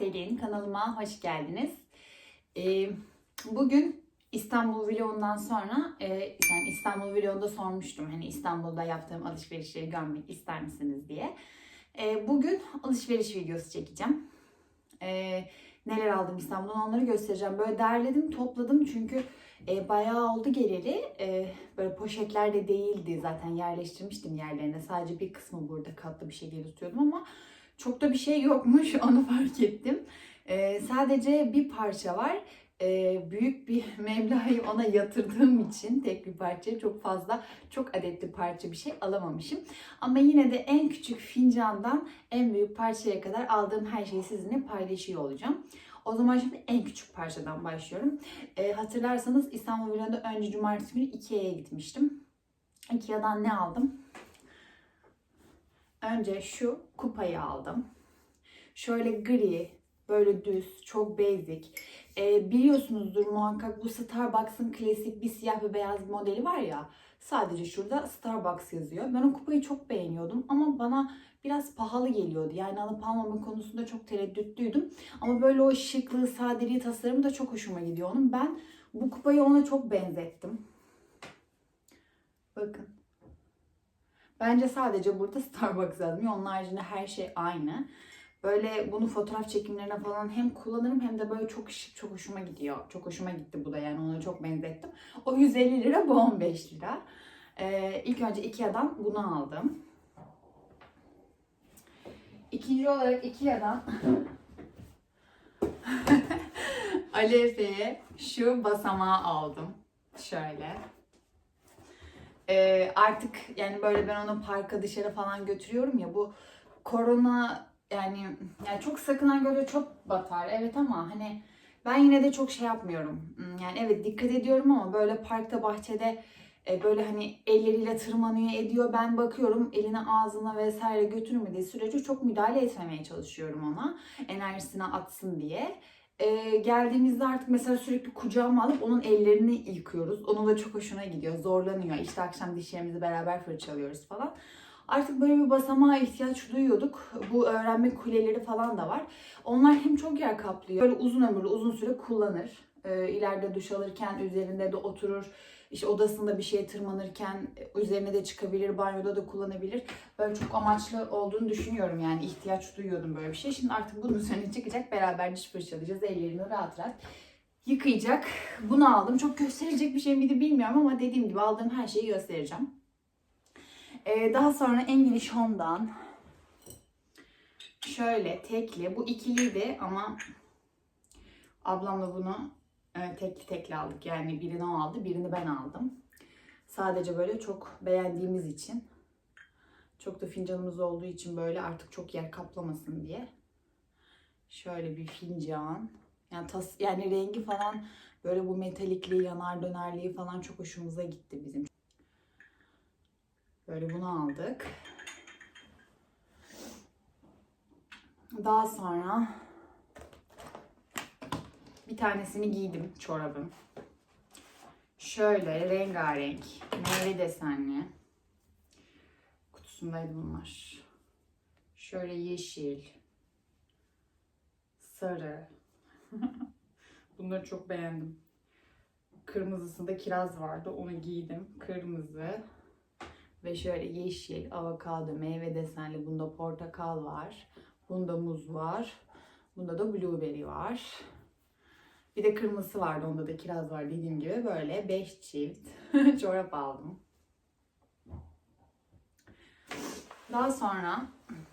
Selin. Kanalıma hoş geldiniz. Ee, bugün İstanbul vlogundan sonra, e, yani İstanbul vlogunda sormuştum. Hani İstanbul'da yaptığım alışverişleri görmek ister misiniz diye. Ee, bugün alışveriş videosu çekeceğim. Ee, neler aldım İstanbul'dan onları göstereceğim. Böyle derledim, topladım çünkü e, bayağı oldu geleli. Böyle poşetlerde değildi zaten yerleştirmiştim yerlerine. Sadece bir kısmı burada katlı bir şekilde tutuyordum ama çok da bir şey yokmuş onu fark ettim. E, sadece bir parça var. E, büyük bir meblağı ona yatırdığım için tek bir parça çok fazla çok adetli parça bir şey alamamışım. Ama yine de en küçük fincandan en büyük parçaya kadar aldığım her şeyi sizinle paylaşıyor olacağım. O zaman şimdi en küçük parçadan başlıyorum. E, hatırlarsanız İstanbul Vlog'da önce cumartesi günü Ikea'ya gitmiştim. Ikea'dan ne aldım? Önce şu kupayı aldım. Şöyle gri, böyle düz, çok basic. E, biliyorsunuzdur muhakkak bu Starbucks'ın klasik bir siyah ve beyaz modeli var ya. Sadece şurada Starbucks yazıyor. Ben o kupayı çok beğeniyordum ama bana biraz pahalı geliyordu. Yani alıp almama konusunda çok tereddütlüydüm. Ama böyle o şıklığı, sadeliği, tasarımı da çok hoşuma gidiyor onun. Ben bu kupayı ona çok benzettim. Bakın. Bence sadece burada Starbucks yazmıyor. Onun haricinde her şey aynı. Böyle bunu fotoğraf çekimlerine falan hem kullanırım hem de böyle çok şık, çok hoşuma gidiyor. Çok hoşuma gitti bu da yani ona çok benzettim. O 150 lira, bu 15 lira. Ee, ilk önce Ikea'dan bunu aldım. İkinci olarak Ikea'dan Ali Efe'ye şu basamağı aldım. Şöyle. Ee, artık yani böyle ben onu parka dışarı falan götürüyorum ya bu korona yani yani çok sakınan göre çok batar evet ama hani ben yine de çok şey yapmıyorum. Hmm, Yani evet dikkat ediyorum ama böyle parkta bahçede e, böyle hani elleriyle tırmanıyor ediyor. Ben bakıyorum eline ağzına vesaire götürmediği sürece çok müdahale etmemeye çalışıyorum ona. Enerjisine atsın diye. E, geldiğimizde artık mesela sürekli kucağıma alıp onun ellerini yıkıyoruz. Onun da çok hoşuna gidiyor. Zorlanıyor. İşte akşam dişlerimizi beraber fırçalıyoruz falan. Artık böyle bir basamağa ihtiyaç duyuyorduk. Bu öğrenme kuleleri falan da var. Onlar hem çok yer kaplıyor. Böyle uzun ömürlü, uzun süre kullanır. Ee, ileride duş alırken üzerinde de oturur. İşte odasında bir şeye tırmanırken üzerine de çıkabilir, banyoda da kullanabilir. Böyle çok amaçlı olduğunu düşünüyorum yani ihtiyaç duyuyordum böyle bir şey. Şimdi artık bunun üzerine çıkacak, beraber diş fırçalayacağız. Ellerini rahat rahat yıkayacak. Bunu aldım. Çok gösterilecek bir şey miydi bilmiyorum ama dediğim gibi aldığım her şeyi göstereceğim. Ee, daha sonra English Home'dan şöyle tekli. Bu ikiliydi ama ablamla bunu e, tekli tekli aldık. Yani birini o aldı, birini ben aldım. Sadece böyle çok beğendiğimiz için. Çok da fincanımız olduğu için böyle artık çok yer kaplamasın diye. Şöyle bir fincan. Yani tas yani rengi falan böyle bu metalikliği, yanar dönerliği falan çok hoşumuza gitti bizim. Böyle bunu aldık. Daha sonra bir tanesini giydim çorabım. Şöyle rengarenk, meyve desenli. Kutusundaydı bunlar. Şöyle yeşil, sarı. Bunları çok beğendim. Kırmızısında kiraz vardı. Onu giydim. Kırmızı. Ve şöyle yeşil, avokado, meyve desenli. Bunda portakal var. Bunda muz var. Bunda da blueberry var. Bir de kırmızısı vardı. Onda da kiraz var dediğim gibi. Böyle 5 çift çorap aldım. Daha sonra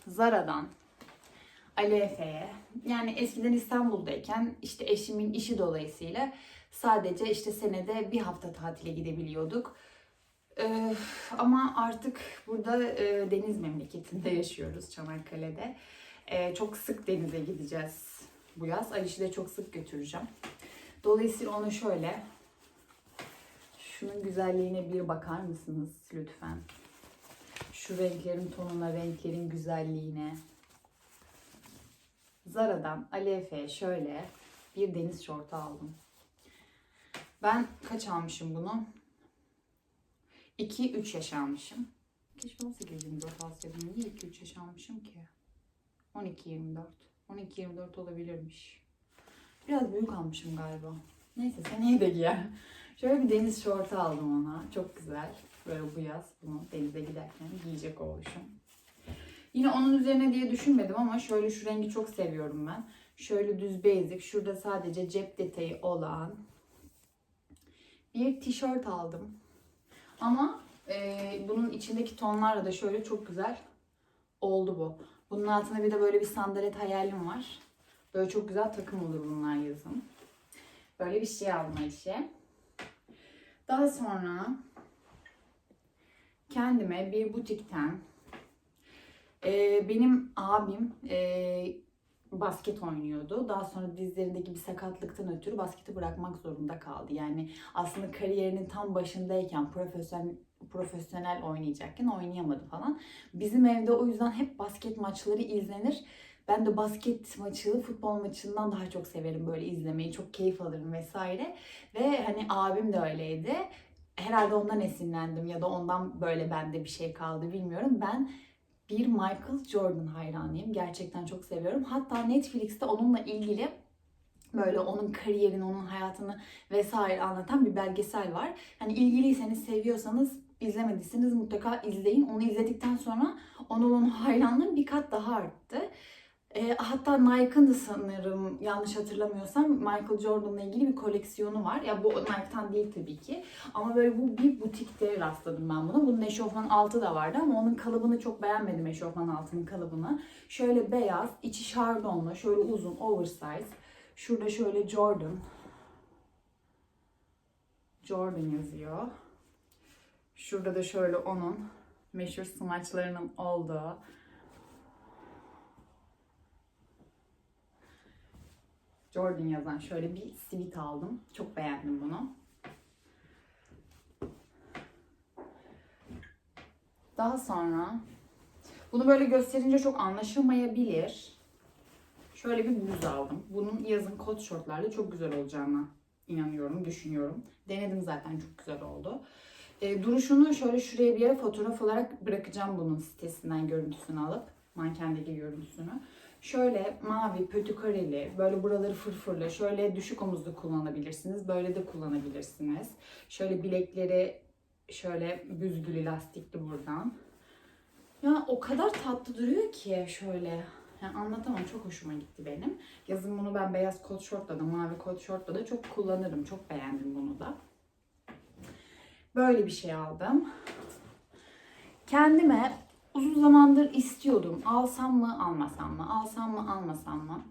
Zara'dan Ali Efe'ye yani eskiden İstanbul'dayken işte eşimin işi dolayısıyla sadece işte senede bir hafta tatile gidebiliyorduk. Ee, ama artık burada e, deniz memleketinde yaşıyoruz Çanakkale'de. Ee, çok sık denize gideceğiz bu yaz. Aliş'i de çok sık götüreceğim. Dolayısıyla onu şöyle şunun güzelliğine bir bakar mısınız lütfen? Şu renklerin tonuna, renklerin güzelliğine. Zara'dan Ali Efe'ye şöyle bir deniz şortu aldım. Ben kaç almışım bunu? 2-3 yaş almışım. Keşke 18-24 alsaydım. Niye 2-3 yaş almışım ki? 12-24. 12-24 olabilirmiş. Biraz büyük almışım galiba. Neyse seneye de giyer. Şöyle bir deniz şortu aldım ona. Çok güzel. Böyle bu yaz bunu denize giderken giyecek oluşum. Yine onun üzerine diye düşünmedim ama şöyle şu rengi çok seviyorum ben. Şöyle düz basic. Şurada sadece cep detayı olan bir tişört aldım. Ama e, bunun içindeki tonlarla da şöyle çok güzel oldu bu. Bunun altında bir de böyle bir sandalet hayalim var. Böyle çok güzel takım olur bunlar yazın. Böyle bir şey aldım Ayşe. Daha sonra kendime bir butikten e, benim abim e, basket oynuyordu. Daha sonra dizlerindeki bir sakatlıktan ötürü basketi bırakmak zorunda kaldı. Yani aslında kariyerinin tam başındayken profesyonel profesyonel oynayacakken oynayamadı falan. Bizim evde o yüzden hep basket maçları izlenir. Ben de basket maçı, futbol maçından daha çok severim böyle izlemeyi. Çok keyif alırım vesaire. Ve hani abim de öyleydi. Herhalde ondan esinlendim ya da ondan böyle bende bir şey kaldı bilmiyorum. Ben bir Michael Jordan hayranıyım. Gerçekten çok seviyorum. Hatta Netflix'te onunla ilgili böyle onun kariyerini, onun hayatını vesaire anlatan bir belgesel var. Hani ilgiliyseniz, seviyorsanız, izlemediyseniz mutlaka izleyin. Onu izledikten sonra onun hayranlığım bir kat daha arttı. E, hatta Nike'ın da sanırım yanlış hatırlamıyorsam Michael Jordan'la ilgili bir koleksiyonu var. Ya bu Nike'tan değil tabii ki. Ama böyle bu bir butikte rastladım ben buna. Bunun eşofman altı da vardı ama onun kalıbını çok beğenmedim eşofman altının kalıbını. Şöyle beyaz, içi şardonlu, şöyle uzun, oversize. Şurada şöyle Jordan. Jordan yazıyor. Şurada da şöyle onun meşhur smaçlarının olduğu Jordan yazan şöyle bir sivit aldım. Çok beğendim bunu. Daha sonra bunu böyle gösterince çok anlaşılmayabilir. Şöyle bir bluz aldım. Bunun yazın kot şortlarla çok güzel olacağına inanıyorum, düşünüyorum. Denedim zaten çok güzel oldu. E, duruşunu şöyle şuraya bir yere fotoğraf olarak bırakacağım bunun sitesinden görüntüsünü alıp. Mankendeki görüntüsünü. Şöyle mavi, pötükareli, böyle buraları fırfırlı, şöyle düşük omuzlu kullanabilirsiniz. Böyle de kullanabilirsiniz. Şöyle bilekleri şöyle büzgülü lastikli buradan. Ya o kadar tatlı duruyor ki şöyle. Yani anlatamam çok hoşuma gitti benim. Yazın bunu ben beyaz kot şortla da mavi kot şortla da çok kullanırım. Çok beğendim bunu da. Böyle bir şey aldım. Kendime uzun zamandır istiyordum. Alsam mı, almasam mı? Alsam mı, almasam mı?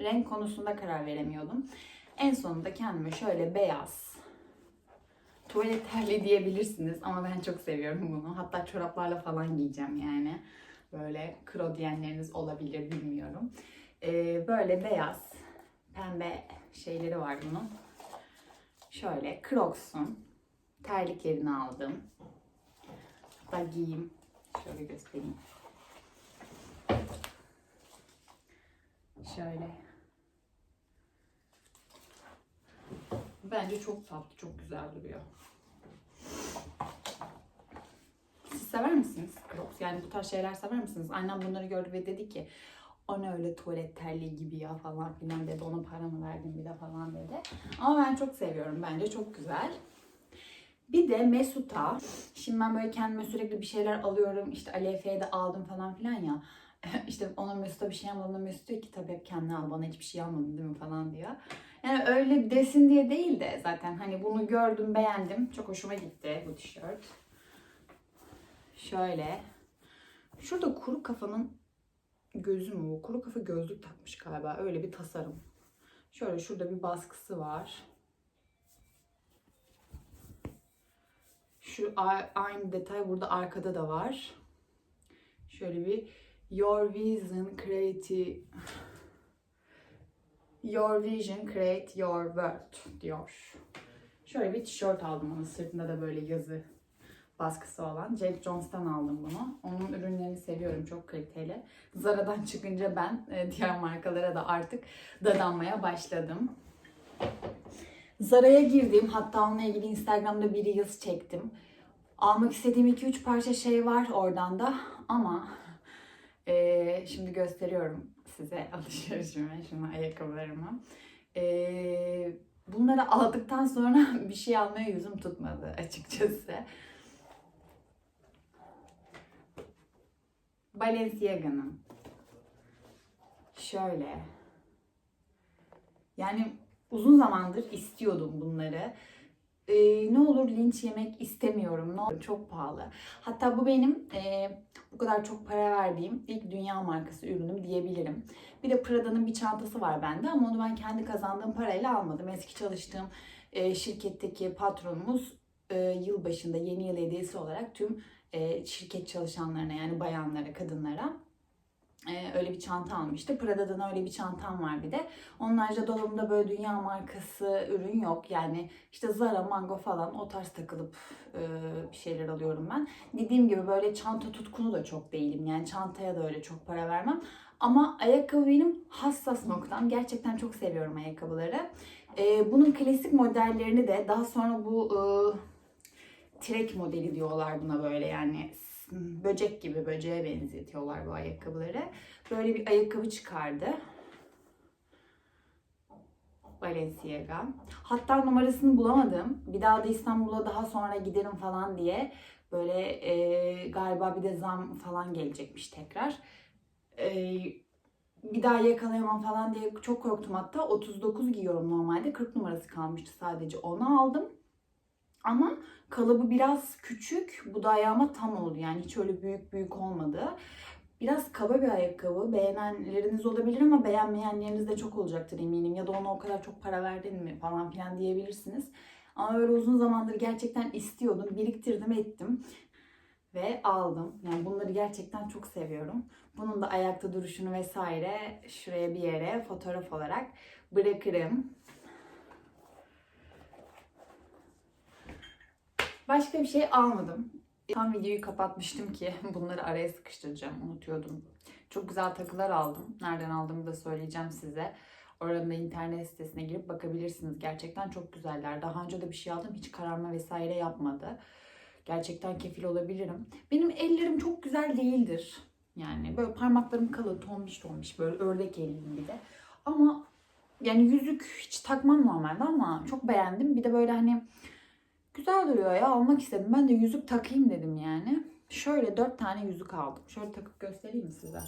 Renk konusunda karar veremiyordum. En sonunda kendime şöyle beyaz tuvalet terliği diyebilirsiniz ama ben çok seviyorum bunu. Hatta çoraplarla falan giyeceğim yani. Böyle kro diyenleriniz olabilir bilmiyorum. Ee, böyle beyaz pembe şeyleri var bunun. Şöyle Crocs'un terliklerini aldım. Hatta giyeyim. Şöyle göstereyim. Şöyle. Bence çok tatlı, çok güzel duruyor. Siz sever misiniz Crocs? Yani bu tarz şeyler sever misiniz? Annem bunları gördü ve dedi ki o öyle tuvalet terliği gibi ya falan filan dedi. Ona para mı verdin bir de falan dedi. Ama ben çok seviyorum. Bence çok güzel. Bir de Mesut'a. Şimdi ben böyle kendime sürekli bir şeyler alıyorum. İşte Ali Efe'ye de aldım falan filan ya. İşte ona Mesut'a bir şey almadım. Mesut diyor ki tabii hep kendine al bana hiçbir şey almadın değil mi falan diyor. Yani öyle desin diye değil de zaten hani bunu gördüm beğendim. Çok hoşuma gitti bu tişört. Şöyle. Şurada kuru kafanın gözü mü bu? Kuru kafa gözlük takmış galiba. Öyle bir tasarım. Şöyle şurada bir baskısı var. Şu aynı detay burada arkada da var. Şöyle bir Your Vision Create Your Vision Create Your World diyor. Şöyle bir tişört aldım onun sırtında da böyle yazı baskısı olan. Jack Jones'tan aldım bunu. Onun ürünlerini seviyorum. Çok kaliteli. Zara'dan çıkınca ben e, diğer markalara da artık dadanmaya başladım. Zara'ya girdim. Hatta onunla ilgili Instagram'da bir Reels çektim. Almak istediğim 2-3 parça şey var oradan da ama eee, şimdi gösteriyorum. size alışverişimi, şimdi ayakkabılarımı. Ee, bunları aldıktan sonra bir şey almaya yüzüm tutmadı açıkçası. Balenciaga'nın şöyle yani uzun zamandır istiyordum bunları. Ee, ne olur linç yemek istemiyorum. Ne olur çok pahalı. Hatta bu benim e, bu kadar çok para verdiğim ilk dünya markası ürünüm diyebilirim. Bir de Prada'nın bir çantası var bende ama onu ben kendi kazandığım parayla almadım. Eski çalıştığım e, şirketteki patronumuz e, yılbaşında yeni yıl hediyesi olarak tüm e, şirket çalışanlarına yani bayanlara, kadınlara e, öyle bir çanta almıştı. Prada'dan öyle bir çantam var bir de. Onun haricinde dolabımda böyle dünya markası ürün yok. Yani işte Zara, Mango falan o tarz takılıp e, bir şeyler alıyorum ben. Dediğim gibi böyle çanta tutkunu da çok değilim. Yani çantaya da öyle çok para vermem. Ama ayakkabı benim hassas noktam. Gerçekten çok seviyorum ayakkabıları. E, bunun klasik modellerini de daha sonra bu e, trek modeli diyorlar buna böyle yani böcek gibi böceğe benzetiyorlar bu ayakkabıları. Böyle bir ayakkabı çıkardı. Balenciaga. Hatta numarasını bulamadım. Bir daha da İstanbul'a daha sonra giderim falan diye. Böyle e, galiba bir de zam falan gelecekmiş tekrar. E, bir daha yakalayamam falan diye çok korktum hatta. 39 giyiyorum normalde. 40 numarası kalmıştı sadece. Onu aldım. Ama kalıbı biraz küçük. Bu da ayağıma tam oldu. Yani hiç öyle büyük büyük olmadı. Biraz kaba bir ayakkabı. Beğenenleriniz olabilir ama beğenmeyenleriniz de çok olacaktır eminim. Ya da ona o kadar çok para verdin mi falan filan diyebilirsiniz. Ama böyle uzun zamandır gerçekten istiyordum. Biriktirdim ettim. Ve aldım. Yani bunları gerçekten çok seviyorum. Bunun da ayakta duruşunu vesaire şuraya bir yere fotoğraf olarak bırakırım. Başka bir şey almadım. Tam videoyu kapatmıştım ki bunları araya sıkıştıracağım. Unutuyordum. Çok güzel takılar aldım. Nereden aldığımı da söyleyeceğim size. Oranın da internet sitesine girip bakabilirsiniz. Gerçekten çok güzeller. Daha önce de bir şey aldım. Hiç kararma vesaire yapmadı. Gerçekten kefil olabilirim. Benim ellerim çok güzel değildir. Yani böyle parmaklarım kalın, tombiş tombiş böyle ördek elliyim bir de. Ama yani yüzük hiç takmam normalde ama çok beğendim. Bir de böyle hani Güzel duruyor ya almak istedim. Ben de yüzük takayım dedim yani. Şöyle dört tane yüzük aldım. Şöyle takıp göstereyim size?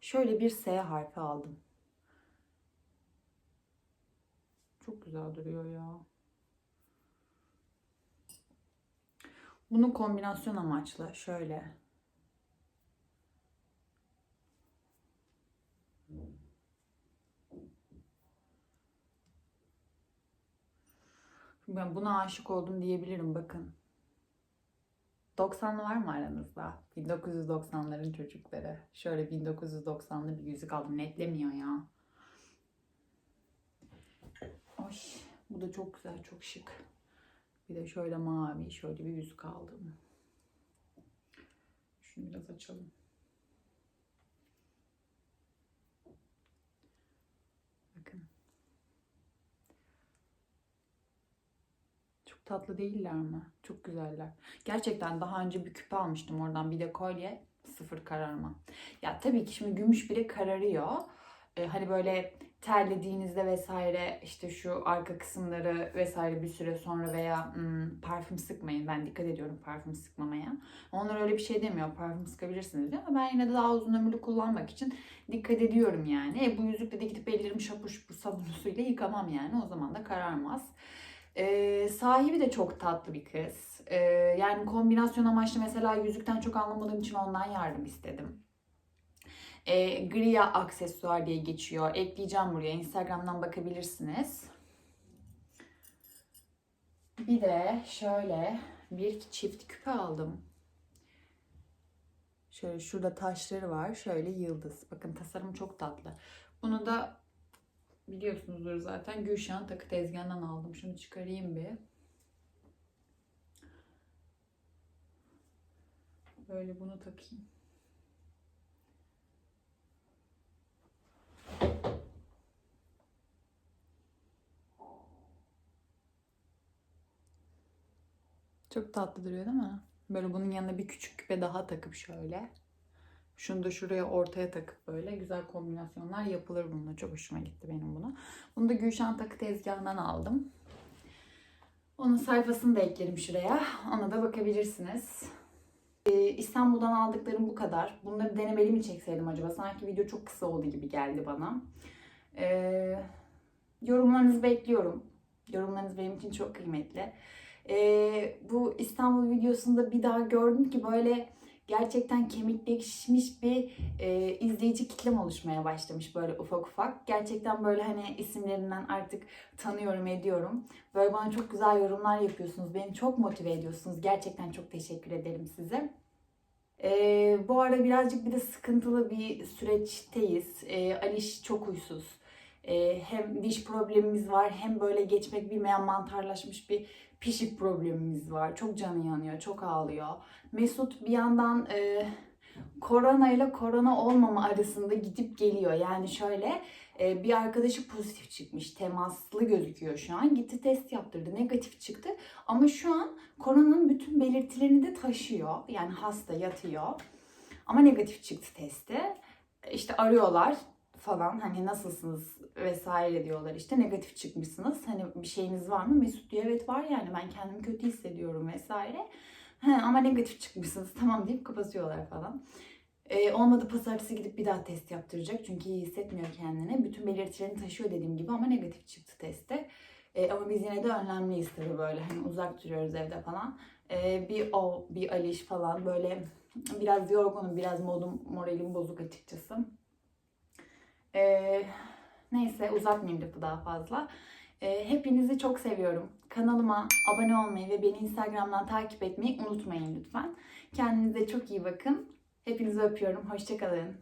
Şöyle bir S harfi aldım. Çok güzel duruyor ya. Bunu kombinasyon amaçlı şöyle. Ben buna aşık oldum diyebilirim bakın. 90'lı var mı aranızda? 1990'ların çocukları. Şöyle 1990'lı bir yüzük aldım. Netlemiyor ya. Ay, bu da çok güzel, çok şık. Bir de şöyle mavi, şöyle bir yüzük aldım. Şunu biraz açalım. Bakın. Çok tatlı değiller mi? Çok güzeller. Gerçekten daha önce bir küpe almıştım oradan. Bir de kolye. Sıfır kararma. Ya tabii ki şimdi gümüş bile kararıyor. Ee, hani böyle terlediğinizde vesaire işte şu arka kısımları vesaire bir süre sonra veya hmm, parfüm sıkmayın. Ben dikkat ediyorum parfüm sıkmamaya. Onlar öyle bir şey demiyor. Parfüm sıkabilirsiniz diyor ama ben yine de daha uzun ömürlü kullanmak için dikkat ediyorum yani. E, bu yüzükle de gidip ellerimi şapur şupur sabun suyla yıkamam yani. O zaman da kararmaz. Ee, sahibi de çok tatlı bir kız. Ee, yani kombinasyon amaçlı mesela yüzükten çok anlamadığım için ondan yardım istedim. Ee, Gria aksesuar diye geçiyor. Ekleyeceğim buraya. Instagram'dan bakabilirsiniz. Bir de şöyle bir çift küpe aldım. Şöyle şurada taşları var. Şöyle yıldız. Bakın tasarım çok tatlı. Bunu da biliyorsunuzdur zaten. Gülşen takı tezgahından aldım. Şunu çıkarayım bir. Böyle bunu takayım. Çok tatlı duruyor değil mi? Böyle bunun yanına bir küçük küpe daha takıp şöyle. Şunu da şuraya ortaya takıp böyle güzel kombinasyonlar yapılır bununla. Çok hoşuma gitti benim bunu. Bunu da Gülşen Takı tezgahından aldım. Onun sayfasını da eklerim şuraya. Ona da bakabilirsiniz. Ee, İstanbul'dan aldıklarım bu kadar. Bunları denemeli mi çekseydim acaba? Sanki video çok kısa oldu gibi geldi bana. Ee, yorumlarınızı bekliyorum. Yorumlarınız benim için çok kıymetli. Ee, bu İstanbul videosunda bir daha gördüm ki böyle gerçekten kemikleşmiş bir e, izleyici kitlem oluşmaya başlamış böyle ufak ufak. Gerçekten böyle hani isimlerinden artık tanıyorum ediyorum. Böyle bana çok güzel yorumlar yapıyorsunuz. Beni çok motive ediyorsunuz. Gerçekten çok teşekkür ederim size. Ee, bu ara birazcık bir de sıkıntılı bir süreçteyiz. Ee, Aliş çok huysuz. Ee, hem diş problemimiz var hem böyle geçmek bilmeyen mantarlaşmış bir pişik problemimiz var. Çok canı yanıyor, çok ağlıyor. Mesut bir yandan e, korona ile korona olmama arasında gidip geliyor. Yani şöyle e, bir arkadaşı pozitif çıkmış. Temaslı gözüküyor şu an. Gitti test yaptırdı. Negatif çıktı. Ama şu an koronanın bütün belirtilerini de taşıyor. Yani hasta yatıyor. Ama negatif çıktı testi. İşte arıyorlar falan hani nasılsınız vesaire diyorlar işte negatif çıkmışsınız hani bir şeyiniz var mı Mesut diyor evet var yani ben kendimi kötü hissediyorum vesaire He, ama negatif çıkmışsınız tamam deyip kapatıyorlar falan. Ee, olmadı pazartesi gidip bir daha test yaptıracak çünkü iyi hissetmiyor kendini. Bütün belirtilerini taşıyor dediğim gibi ama negatif çıktı testte. Ee, ama biz yine de önlemliyiz tabii böyle hani uzak duruyoruz evde falan. Ee, bir o, bir Aliş falan böyle biraz yorgunum, biraz modum, moralim bozuk açıkçası. Ee, neyse uzatmayayım lafı daha fazla. Ee, hepinizi çok seviyorum. Kanalıma abone olmayı ve beni Instagram'dan takip etmeyi unutmayın lütfen. Kendinize çok iyi bakın. Hepinizi öpüyorum. Hoşçakalın.